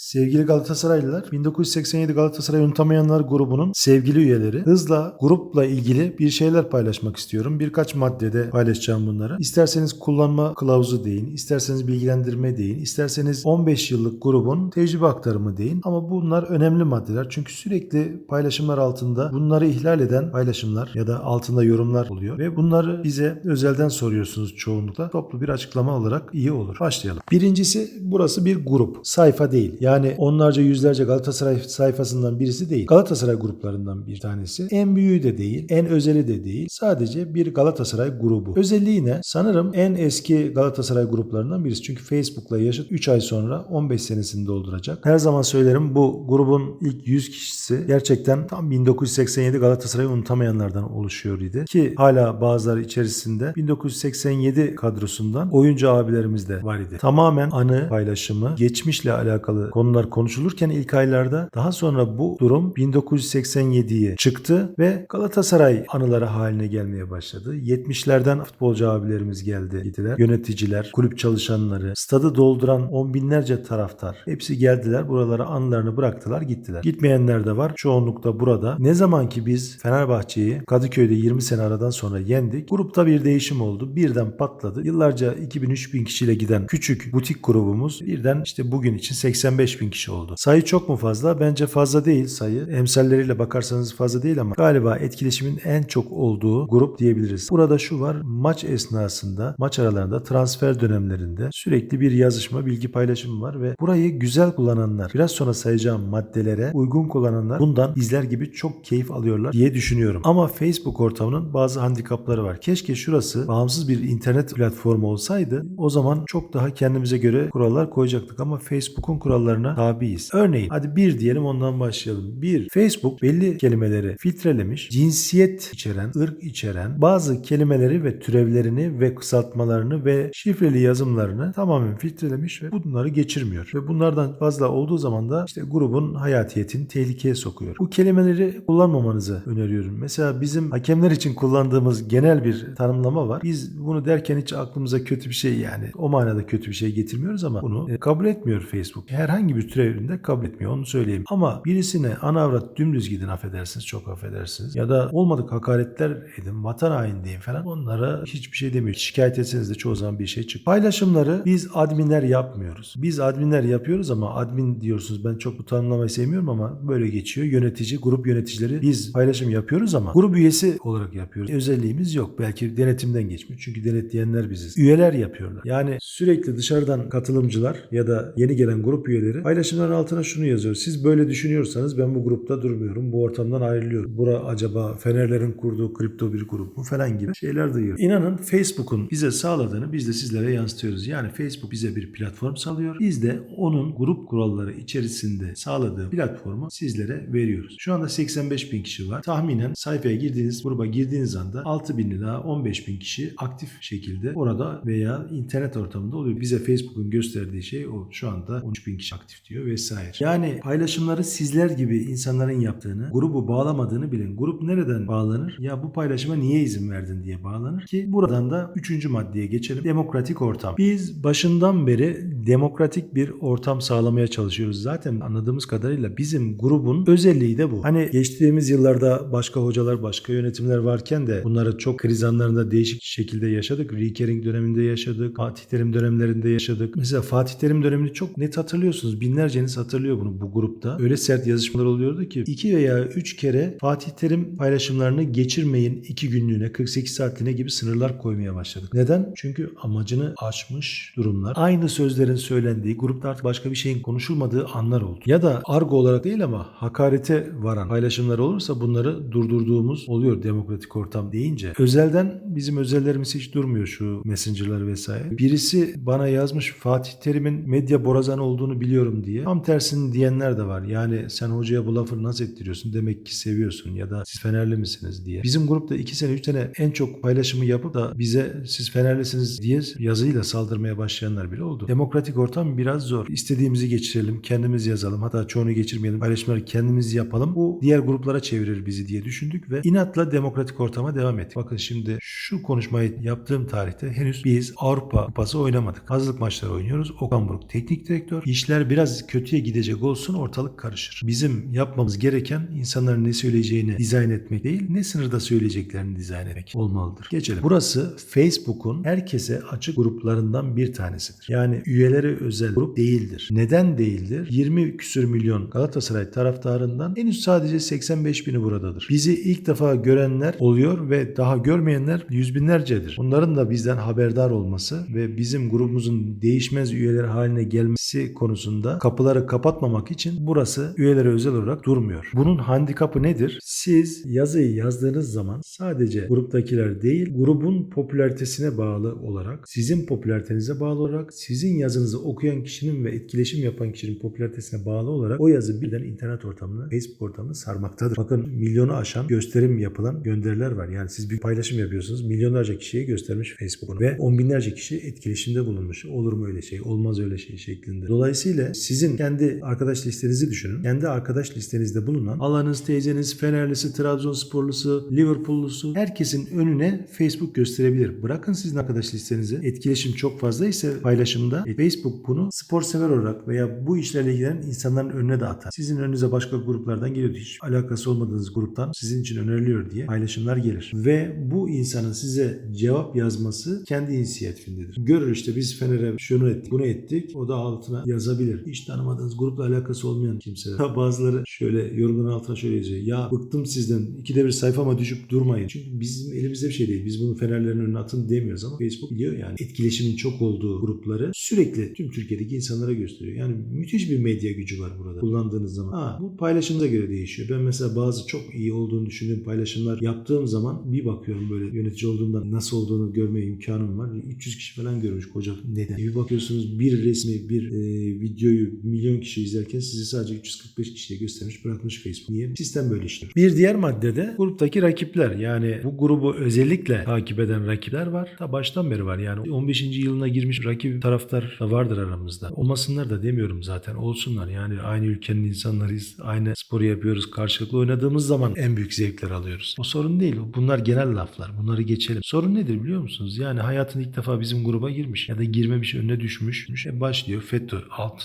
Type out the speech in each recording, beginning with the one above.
Sevgili Galatasaraylılar, 1987 Galatasaray Unutamayanlar grubunun sevgili üyeleri hızla grupla ilgili bir şeyler paylaşmak istiyorum. Birkaç maddede paylaşacağım bunları. İsterseniz kullanma kılavuzu deyin, isterseniz bilgilendirme deyin, isterseniz 15 yıllık grubun tecrübe aktarımı deyin. Ama bunlar önemli maddeler çünkü sürekli paylaşımlar altında bunları ihlal eden paylaşımlar ya da altında yorumlar oluyor ve bunları bize özelden soruyorsunuz çoğunlukla. Toplu bir açıklama olarak iyi olur. Başlayalım. Birincisi burası bir grup. Sayfa değil. Yani onlarca yüzlerce Galatasaray sayfasından birisi değil. Galatasaray gruplarından bir tanesi. En büyüğü de değil. En özeli de değil. Sadece bir Galatasaray grubu. Özelliği ne? Sanırım en eski Galatasaray gruplarından birisi. Çünkü Facebook'la yaşıt 3 ay sonra 15 senesini dolduracak. Her zaman söylerim bu grubun ilk 100 kişisi gerçekten tam 1987 Galatasaray'ı unutamayanlardan oluşuyor idi. Ki hala bazıları içerisinde 1987 kadrosundan oyuncu abilerimiz de var idi. Tamamen anı paylaşımı, geçmişle alakalı konular konuşulurken ilk aylarda daha sonra bu durum 1987'ye çıktı ve Galatasaray anıları haline gelmeye başladı. 70'lerden futbolcu abilerimiz geldi gittiler. Yöneticiler, kulüp çalışanları, stadı dolduran on binlerce taraftar hepsi geldiler. Buralara anılarını bıraktılar gittiler. Gitmeyenler de var. Çoğunlukta burada. Ne zaman ki biz Fenerbahçe'yi Kadıköy'de 20 sene aradan sonra yendik. Grupta bir değişim oldu. Birden patladı. Yıllarca 2000-3000 kişiyle giden küçük butik grubumuz birden işte bugün için 85 bin kişi oldu. Sayı çok mu fazla? Bence fazla değil sayı. Emsalleriyle bakarsanız fazla değil ama galiba etkileşimin en çok olduğu grup diyebiliriz. Burada şu var. Maç esnasında, maç aralarında, transfer dönemlerinde sürekli bir yazışma, bilgi paylaşımı var ve burayı güzel kullananlar, biraz sonra sayacağım maddelere uygun kullananlar bundan izler gibi çok keyif alıyorlar diye düşünüyorum. Ama Facebook ortamının bazı handikapları var. Keşke şurası bağımsız bir internet platformu olsaydı o zaman çok daha kendimize göre kurallar koyacaktık ama Facebook'un kurallarına tabiiz. Örneğin hadi bir diyelim ondan başlayalım. Bir, Facebook belli kelimeleri filtrelemiş, cinsiyet içeren, ırk içeren bazı kelimeleri ve türevlerini ve kısaltmalarını ve şifreli yazımlarını tamamen filtrelemiş ve bunları geçirmiyor. Ve bunlardan fazla olduğu zaman da işte grubun hayatiyetini tehlikeye sokuyor. Bu kelimeleri kullanmamanızı öneriyorum. Mesela bizim hakemler için kullandığımız genel bir tanımlama var. Biz bunu derken hiç aklımıza kötü bir şey yani o manada kötü bir şey getirmiyoruz ama bunu e, kabul etmiyor Facebook. Herhangi bir türevinde kabul etmiyor onu söyleyeyim. Ama birisine ana avrat dümdüz gidin affedersiniz çok affedersiniz ya da olmadık hakaretler edin vatan hain deyin falan onlara hiçbir şey demiyor. Şikayet etseniz de çoğu zaman bir şey çık. Paylaşımları biz adminler yapmıyoruz. Biz adminler yapıyoruz ama admin diyorsunuz ben çok bu tanımlamayı sevmiyorum ama böyle geçiyor. Yönetici, grup yöneticileri biz paylaşım yapıyoruz ama grup üyesi olarak yapıyoruz. Özelliğimiz yok. Belki denetimden geçmiyor. Çünkü denetleyenler biziz. Üyeler yapıyorlar. Yani sürekli dışarıdan katılımcılar ya da yeni gelen grup üyeleri paylaşımların altına şunu yazıyor. Siz böyle düşünüyorsanız ben bu grupta durmuyorum. Bu ortamdan ayrılıyorum. Bura acaba Fenerlerin kurduğu kripto bir grup mu falan gibi şeyler duyuyor. İnanın Facebook'un bize sağladığını biz de sizlere yansıtıyoruz. Yani Facebook bize bir platform sağlıyor. Biz de onun grup kuralları içerisinde sağladığı platformu sizlere veriyoruz. Şu anda 85 bin kişi var. Tahminen sayfaya girdiğiniz gruba girdiğiniz anda 6 bin ila 15 bin kişi aktif şekilde orada veya internet ortamında oluyor. Bize Facebook'un gösterdiği şey o. Şu anda 13 bin kişi aktif diyor vesaire. Yani paylaşımları sizler gibi insanların yaptığını, grubu bağlamadığını bilin. Grup nereden bağlanır? Ya bu paylaşıma niye izin verdin diye bağlanır ki buradan da 3. maddeye geçelim. Demokratik ortam. Biz başından beri demokratik bir ortam sağlamaya çalışıyoruz. Zaten anladığımız kadarıyla bizim grubun özelliği de bu. Hani geçtiğimiz yıllarda başka hocalar, başka yönetimler varken de bunları çok kriz anlarında değişik şekilde yaşadık. Recurring döneminde yaşadık. Fatih Terim dönemlerinde yaşadık. Mesela Fatih Terim dönemini çok net hatırlıyorsunuz. Binlerceniz hatırlıyor bunu bu grupta. Öyle sert yazışmalar oluyordu ki iki veya üç kere Fatih Terim paylaşımlarını geçirmeyin iki günlüğüne 48 saatliğine gibi sınırlar koymaya başladık. Neden? Çünkü amacını aşmış durumlar. Aynı sözlerin söylendiği grupta artık başka bir şeyin konuşulmadığı anlar oldu. Ya da argo olarak değil ama hakarete varan paylaşımlar olursa bunları durdurduğumuz oluyor demokratik ortam deyince. Özelden bizim özellerimiz hiç durmuyor şu messenger'lar vesaire. Birisi bana yazmış Fatih Terim'in medya borazan olduğunu biliyorum diye. Tam tersini diyenler de var. Yani sen hocaya bu lafı nasıl ettiriyorsun? Demek ki seviyorsun ya da siz Fenerli misiniz diye. Bizim grupta 2 sene 3 sene en çok paylaşımı yapıp da bize siz Fenerlisiniz diye yazıyla saldırmaya başlayanlar bile oldu. Demokratik ortam biraz zor. İstediğimizi geçirelim, kendimiz yazalım. Hatta çoğunu geçirmeyelim. Paylaşımları kendimiz yapalım. Bu diğer gruplara çevirir bizi diye düşündük ve inatla demokratik ortama devam ettik. Bakın şimdi şu konuşmayı yaptığım tarihte henüz biz Avrupa Kupası oynamadık. Hazırlık maçları oynuyoruz. Okan Buruk teknik direktör. İşler biraz kötüye gidecek olsun ortalık karışır. Bizim yapmamız gereken insanların ne söyleyeceğini dizayn etmek değil, ne sınırda söyleyeceklerini dizayn etmek olmalıdır. Geçelim. Burası Facebook'un herkese açık gruplarından bir tanesidir. Yani üyeleri özel grup değildir. Neden değildir? 20 küsür milyon Galatasaray taraftarından henüz sadece 85 bini buradadır. Bizi ilk defa görenler oluyor ve daha görmeyenler yüz binlercedir. Bunların da bizden haberdar olması ve bizim grubumuzun değişmez üyeleri haline gelmesi konusunda kapıları kapatmamak için burası üyelere özel olarak durmuyor. Bunun handikapı nedir? Siz yazıyı yazdığınız zaman sadece gruptakiler değil, grubun popülaritesine bağlı olarak, sizin popülaritenize bağlı olarak, sizin yazınızı okuyan kişinin ve etkileşim yapan kişinin popülaritesine bağlı olarak o yazı birden internet ortamını, Facebook ortamını sarmaktadır. Bakın milyonu aşan gösterim yapılan gönderiler var. Yani siz bir paylaşım yapıyorsunuz, milyonlarca kişiye göstermiş Facebook'unu ve on binlerce kişi etkileşimde bulunmuş. Olur mu öyle şey, olmaz öyle şey şeklinde. Dolayısıyla sizin kendi arkadaş listenizi düşünün. Kendi arkadaş listenizde bulunan alanız, teyzeniz, Fenerlisi, Trabzonsporlusu, Liverpoollusu herkesin önüne Facebook gösterebilir. Bırakın sizin arkadaş listenizi. Etkileşim çok fazla ise paylaşımda e, Facebook bunu spor sever olarak veya bu işlerle ilgilenen insanların önüne de atar. Sizin önünüze başka gruplardan geliyor. Hiç alakası olmadığınız gruptan sizin için öneriliyor diye paylaşımlar gelir. Ve bu insanın size cevap yazması kendi inisiyatifindedir. Görür işte biz Fener'e şunu ettik, bunu ettik. O da altına yazabilir. Hiç tanımadığınız grupla alakası olmayan kimseler. Bazıları şöyle yorumun altına şöyle yazıyor. Ya bıktım sizden. İkide bir sayfama düşüp durmayın. Çünkü bizim elimizde bir şey değil. Biz bunu Fenerlerin önüne atın demiyoruz ama Facebook biliyor yani. Etkileşimin çok olduğu grupları sürekli tüm Türkiye'deki insanlara gösteriyor. Yani müthiş bir medya gücü var burada kullandığınız zaman. Ha, bu paylaşımda göre değişiyor. Ben mesela bazı çok iyi olduğunu düşündüğüm paylaşımlar yaptığım zaman bir bakıyorum böyle yönetici olduğumda nasıl olduğunu görmeye imkanım var. 300 kişi falan görmüş koca neden? Bir bakıyorsunuz bir resmi bir e, videoyu milyon kişi izlerken sizi sadece 345 kişiye göstermiş bırakmış Facebook. Niye? Sistem böyle işliyor. Bir diğer maddede gruptaki rakipler yani bu grubu özellikle takip eden rakipler var. Ta baştan beri var yani 15. yılına girmiş rakip taraftar vardır aramızda. Olmasınlar da demiyorum zaten olsunlar yani aynı ülkenin insanlarıyız. Aynı sporu yapıyoruz. Karşılıklı oynadığımız zaman en büyük zevkler alıyoruz. O sorun değil. Bunlar genel laflar. Bunları geçelim. Sorun nedir biliyor musunuz? Yani hayatın ilk defa bizim gruba girmiş ya da girmemiş önüne düşmüş. E başlıyor FETÖ,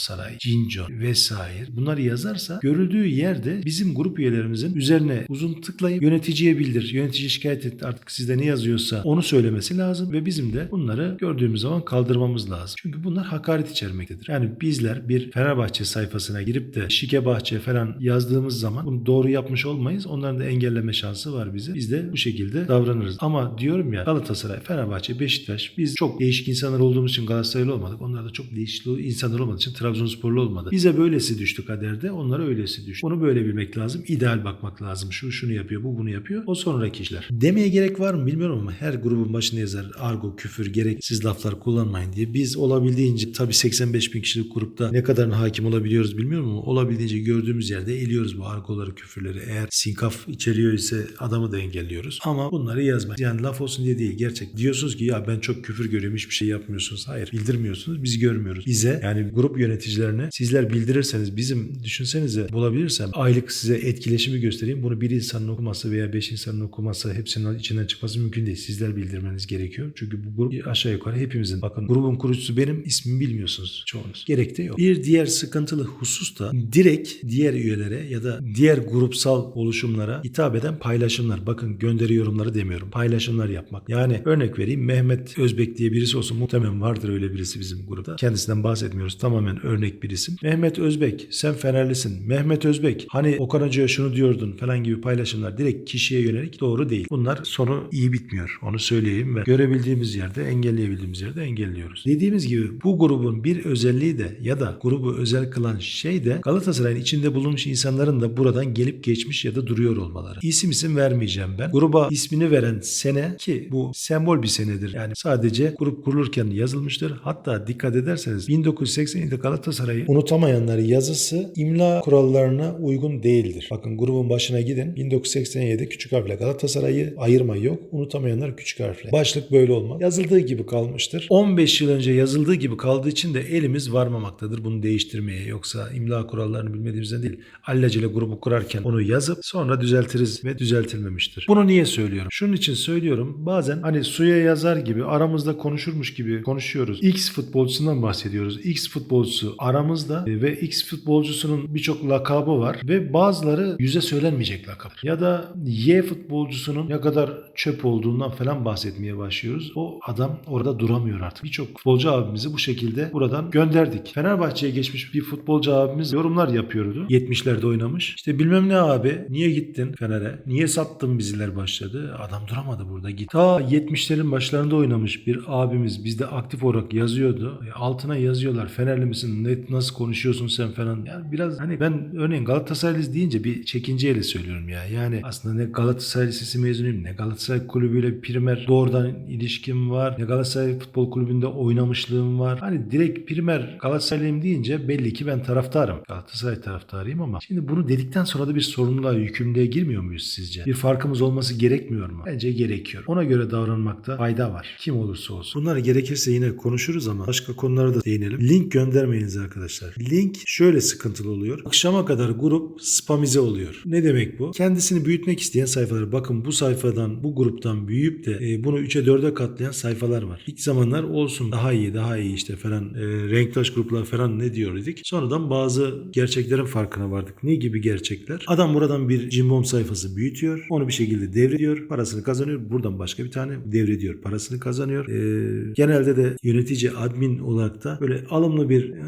Altınsaray, Cinco vesaire. Bunları yazarsa görüldüğü yerde bizim grup üyelerimizin üzerine uzun tıklayıp yöneticiye bildir. Yönetici şikayet etti artık sizde ne yazıyorsa onu söylemesi lazım ve bizim de bunları gördüğümüz zaman kaldırmamız lazım. Çünkü bunlar hakaret içermektedir. Yani bizler bir Fenerbahçe sayfasına girip de şike bahçe falan yazdığımız zaman bunu doğru yapmış olmayız. Onların da engelleme şansı var bize. Biz de bu şekilde davranırız. Ama diyorum ya Galatasaray, Fenerbahçe, Beşiktaş biz çok değişik insanlar olduğumuz için Galatasaraylı olmadık. Onlar da çok değişik insanlar olmadığı için Trabzonsporlu olmadı. Bize böylesi düştü kaderde. Onlara öylesi düştü. Bunu böyle bilmek lazım. İdeal bakmak lazım. Şu şunu yapıyor, bu bunu yapıyor. O sonraki işler. Demeye gerek var mı bilmiyorum ama her grubun başına yazar argo, küfür, gereksiz laflar kullanmayın diye. Biz olabildiğince tabii 85 bin kişilik grupta ne kadarına hakim olabiliyoruz bilmiyorum ama olabildiğince gördüğümüz yerde eliyoruz bu argoları, küfürleri. Eğer sinkaf içeriyor ise adamı da engelliyoruz. Ama bunları yazmayın. Yani laf olsun diye değil. Gerçek. Diyorsunuz ki ya ben çok küfür görüyorum hiçbir şey yapmıyorsunuz. Hayır. Bildirmiyorsunuz. Biz görmüyoruz. Bize yani grup yöneticilerine sizler bildirirseniz bizim düşünsenize bulabilirsem aylık size etkileşimi göstereyim. Bunu bir insanın okuması veya beş insanın okuması hepsinin içinden çıkması mümkün değil. Sizler bildirmeniz gerekiyor. Çünkü bu grup aşağı yukarı hepimizin. Bakın grubun kurucusu benim ismimi bilmiyorsunuz çoğunuz. Gerek de yok. Bir diğer sıkıntılı husus da direkt diğer üyelere ya da diğer grupsal oluşumlara hitap eden paylaşımlar. Bakın gönderi yorumları demiyorum. Paylaşımlar yapmak. Yani örnek vereyim Mehmet Özbek diye birisi olsun muhtemelen vardır öyle birisi bizim grupta. Kendisinden bahsetmiyoruz. Tamamen örnek bir isim. Mehmet Özbek sen Fenerlisin. Mehmet Özbek hani Okan Hoca'ya şunu diyordun falan gibi paylaşımlar direkt kişiye yönelik doğru değil. Bunlar sonu iyi bitmiyor. Onu söyleyeyim ve görebildiğimiz yerde engelleyebildiğimiz yerde engelliyoruz. Dediğimiz gibi bu grubun bir özelliği de ya da grubu özel kılan şey de Galatasaray'ın içinde bulunmuş insanların da buradan gelip geçmiş ya da duruyor olmaları. İsim isim vermeyeceğim ben. Gruba ismini veren sene ki bu sembol bir senedir. Yani sadece grup kurulurken yazılmıştır. Hatta dikkat ederseniz 1987 Galatasaray'ı unutamayanlar yazısı imla kurallarına uygun değildir. Bakın grubun başına gidin. 1987 küçük harfle Galatasaray'ı ayırma yok. Unutamayanlar küçük harfle. Başlık böyle olmaz. Yazıldığı gibi kalmıştır. 15 yıl önce yazıldığı gibi kaldığı için de elimiz varmamaktadır bunu değiştirmeye. Yoksa imla kurallarını bilmediğimizden değil. Allacele grubu kurarken onu yazıp sonra düzeltiriz ve düzeltilmemiştir. Bunu niye söylüyorum? Şunun için söylüyorum. Bazen hani suya yazar gibi aramızda konuşurmuş gibi konuşuyoruz. X futbolcusundan bahsediyoruz. X futbolcusu futbolcusu aramızda e, ve X futbolcusunun birçok lakabı var ve bazıları yüze söylenmeyecek lakap. Ya da Y futbolcusunun ne kadar çöp olduğundan falan bahsetmeye başlıyoruz. O adam orada duramıyor artık. Birçok futbolcu abimizi bu şekilde buradan gönderdik. Fenerbahçe'ye geçmiş bir futbolcu abimiz yorumlar yapıyordu. 70'lerde oynamış. İşte bilmem ne abi niye gittin Fener'e? Niye sattın biziler başladı? Adam duramadı burada git. Ta 70'lerin başlarında oynamış bir abimiz bizde aktif olarak yazıyordu. E, altına yazıyorlar Fenerli misin? Ne, nasıl konuşuyorsun sen falan. Yani biraz hani ben örneğin Galatasaraylıyız deyince bir çekinceyle söylüyorum ya. Yani aslında ne Galatasaray Lisesi mezunuyum ne Galatasaray Kulübüyle primer doğrudan ilişkim var. Ne Galatasaray Futbol Kulübü'nde oynamışlığım var. Hani direkt primer Galatasaraylıyım deyince belli ki ben taraftarım. Galatasaray taraftarıyım ama şimdi bunu dedikten sonra da bir sorumluluğa, yükümlülüğe girmiyor muyuz sizce? Bir farkımız olması gerekmiyor mu? Bence gerekiyor. Ona göre davranmakta fayda var. Kim olursa olsun. Bunları gerekirse yine konuşuruz ama başka konulara da değinelim. Link göndermeyiniz arkadaşlar. Link şöyle sıkıntılı oluyor. Akşama kadar grup spamize oluyor. Ne demek bu? Kendisini büyütmek isteyen sayfalar. Bakın bu sayfadan, bu gruptan büyüyüp de e, bunu 3'e 4'e katlayan sayfalar var. İlk zamanlar olsun daha iyi, daha iyi işte falan e, renktaş gruplar falan ne diyor idik. Sonradan bazı gerçeklerin farkına vardık. Ne gibi gerçekler? Adam buradan bir cimbom sayfası büyütüyor. Onu bir şekilde devrediyor. Parasını kazanıyor. Buradan başka bir tane devrediyor. Parasını kazanıyor. E, genelde de yönetici, admin olarak da böyle alımlı bir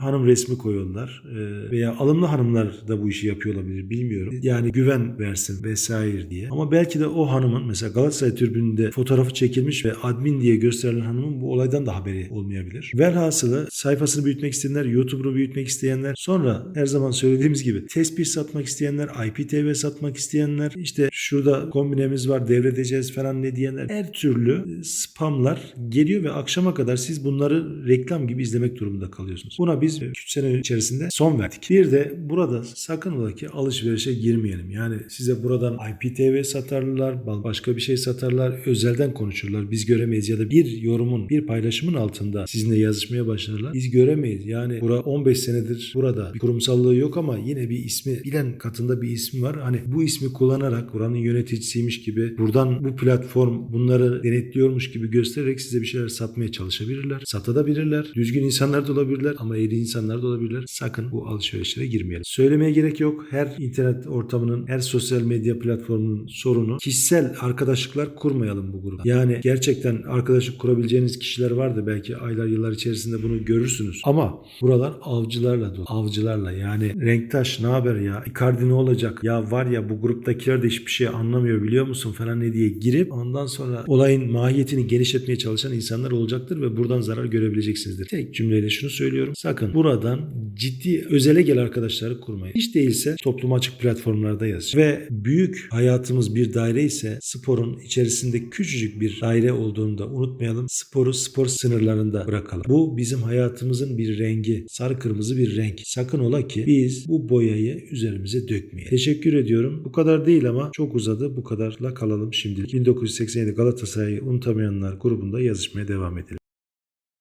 hanım resmi koyuyorlar. E, veya alımlı hanımlar da bu işi yapıyor olabilir. Bilmiyorum. Yani güven versin vesaire diye. Ama belki de o hanımın mesela Galatasaray tribününde fotoğrafı çekilmiş ve admin diye gösterilen hanımın bu olaydan da haberi olmayabilir. Velhasılı sayfasını büyütmek isteyenler, YouTube'unu büyütmek isteyenler, sonra her zaman söylediğimiz gibi tespih satmak isteyenler, IPTV satmak isteyenler, işte şurada kombinemiz var devredeceğiz falan ne diyenler her türlü spamlar geliyor ve akşama kadar siz bunları reklam gibi izlemek durumunda kalıyorsunuz. Buna biz 3 sene içerisinde son verdik. Bir de burada sakın ola ki alışverişe girmeyelim. Yani size buradan IPTV satarlar, başka bir şey satarlar, özelden konuşurlar. Biz göremeyiz ya da bir yorumun, bir paylaşımın altında sizinle yazışmaya başlarlar. Biz göremeyiz. Yani bura 15 senedir burada bir kurumsallığı yok ama yine bir ismi bilen katında bir ismi var. Hani bu ismi kullanarak buranın yöneticisiymiş gibi buradan bu platform bunları denetliyormuş gibi göstererek size bir şeyler satmaya çalışabilirler. Satabilirler. Düzgün insanlar da olabilirler ama eğri insanlar da olabilirler. Sakın bu alışverişlere girmeyelim. Söylemeye gerek yok. Her internet ortamının, her sosyal medya platformunun sorunu kişisel arkadaşlıklar kurmayalım bu gruba. Yani gerçekten arkadaşlık kurabileceğiniz kişiler vardı. Belki aylar yıllar içerisinde bunu görürsünüz. Ama buralar avcılarla dolu. Avcılarla yani renktaş ne haber ya? Icardi ne olacak? Ya var ya bu gruptakiler de hiçbir şey anlamıyor biliyor musun falan ne diye girip ondan sonra olayın mahiyetini genişletmeye çalışan insanlar olacaktır ve buradan zarar görebileceksinizdir. Tek cümleyle şunu söylüyorum. Sakın buradan ciddi özele gel arkadaşları kurmayın. Hiç değilse topluma açık platformlarda yazın. Ve büyük hayatımız bir daire ise sporun içerisinde küçücük bir daire olduğunu da unutmayalım. Sporu spor sınırlarında bırakalım. Bu bizim hayatımızın bir rengi. Sarı kırmızı bir renk. Sakın ola ki biz bu boyayı üzerimize dökmeyelim. Teşekkür ediyorum. Bu kadar değil ama çok uzadı. Bu kadarla kalalım şimdilik. 1987 Galatasaray'ı unutamayanlar grubunda yazışmaya devam edelim.